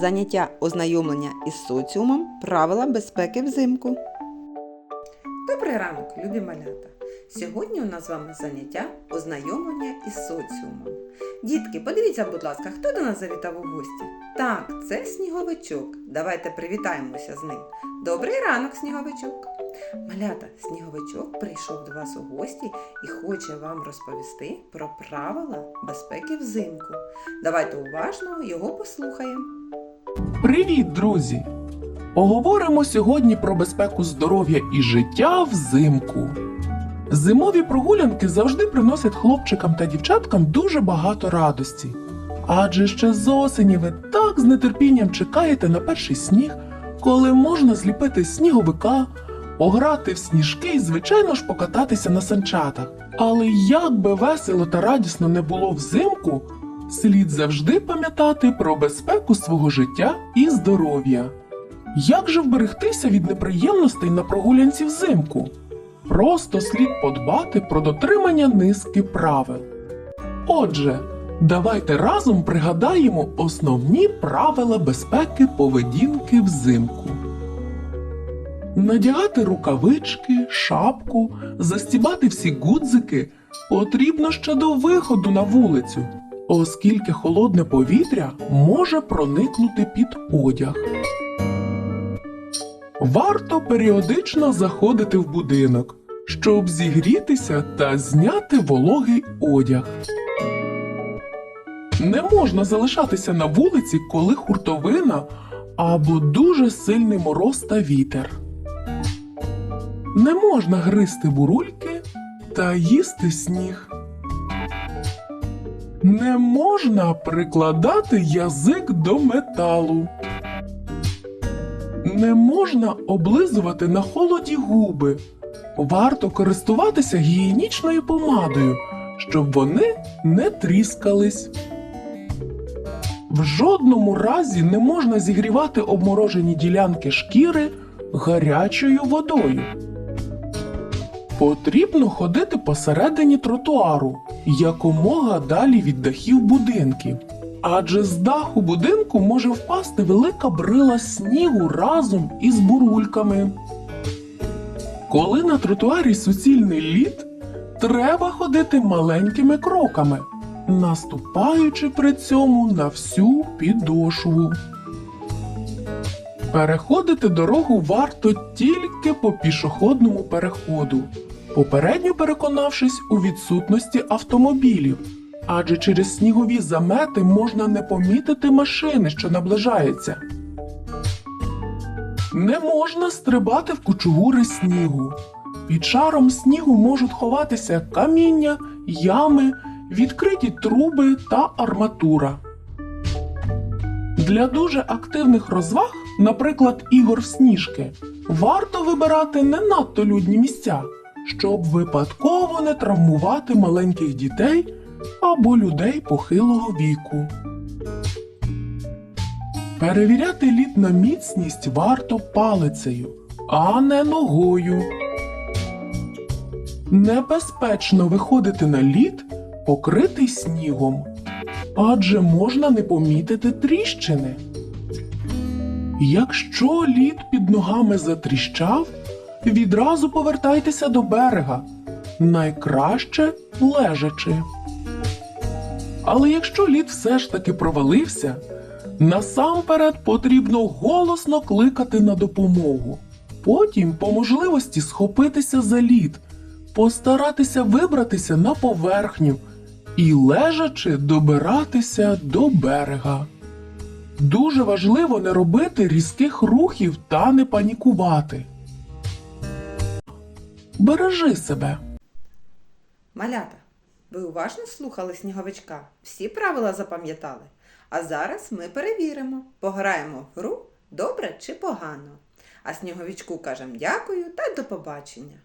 Заняття ознайомлення із соціумом. Правила безпеки взимку. Добрий ранок, любі малята! Сьогодні у нас з вами заняття ознайомлення із соціумом. Дітки, подивіться, будь ласка, хто до нас завітав у гості? Так, це сніговичок. Давайте привітаємося з ним. Добрий ранок, сніговичок! Малята, сніговичок прийшов до вас у гості і хоче вам розповісти про правила безпеки взимку. Давайте уважно його послухаємо. Привіт, друзі! Поговоримо сьогодні про безпеку здоров'я і життя взимку. Зимові прогулянки завжди приносять хлопчикам та дівчаткам дуже багато радості. Адже ще з осені ви так з нетерпінням чекаєте на перший сніг, коли можна зліпити сніговика, пограти в сніжки і, звичайно ж, покататися на санчатах. Але як би весело та радісно не було взимку, слід завжди пам'ятати про безпеку свого життя і здоров'я. Як же вберегтися від неприємностей на прогулянці взимку? Просто слід подбати про дотримання низки правил. Отже, давайте разом пригадаємо основні правила безпеки поведінки взимку. Надягати рукавички, шапку, застібати всі гудзики потрібно ще до виходу на вулицю, оскільки холодне повітря може проникнути під одяг. Варто періодично заходити в будинок, щоб зігрітися та зняти вологий одяг. Не можна залишатися на вулиці, коли хуртовина або дуже сильний мороз та вітер. Не можна гризти бурульки та їсти сніг. Не можна прикладати язик до металу. Не можна облизувати на холоді губи. Варто користуватися гігієнічною помадою, щоб вони не тріскались. В жодному разі не можна зігрівати обморожені ділянки шкіри гарячою водою. Потрібно ходити посередині тротуару, якомога далі від дахів будинків. Адже з даху будинку може впасти велика брила снігу разом із бурульками. Коли на тротуарі суцільний лід, треба ходити маленькими кроками, наступаючи при цьому на всю підошву. Переходити дорогу варто тільки по пішохідному переходу, попередньо переконавшись у відсутності автомобілів, адже через снігові замети можна не помітити машини, що наближаються. Не можна стрибати в кучугури снігу. Під шаром снігу можуть ховатися каміння, ями, відкриті труби та арматура. Для дуже активних розваг, наприклад, ігор в сніжки, варто вибирати не надто людні місця, щоб випадково не травмувати маленьких дітей або людей похилого віку. Перевіряти лід на міцність варто палицею, а не ногою. Небезпечно виходити на лід, покритий снігом, адже можна не помітити тріщини. Якщо лід під ногами затріщав, відразу повертайтеся до берега, найкраще лежачи. Але якщо лід все ж таки провалився, насамперед потрібно голосно кликати на допомогу. Потім, по можливості, схопитися за лід, постаратися вибратися на поверхню і лежачи добиратися до берега. Дуже важливо не робити різких рухів та не панікувати. Бережи себе. Малята, ви уважно слухали сніговичка? Всі правила запам'ятали? А зараз ми перевіримо, пограємо в гру добре чи погано. А сніговичку кажемо дякую та до побачення.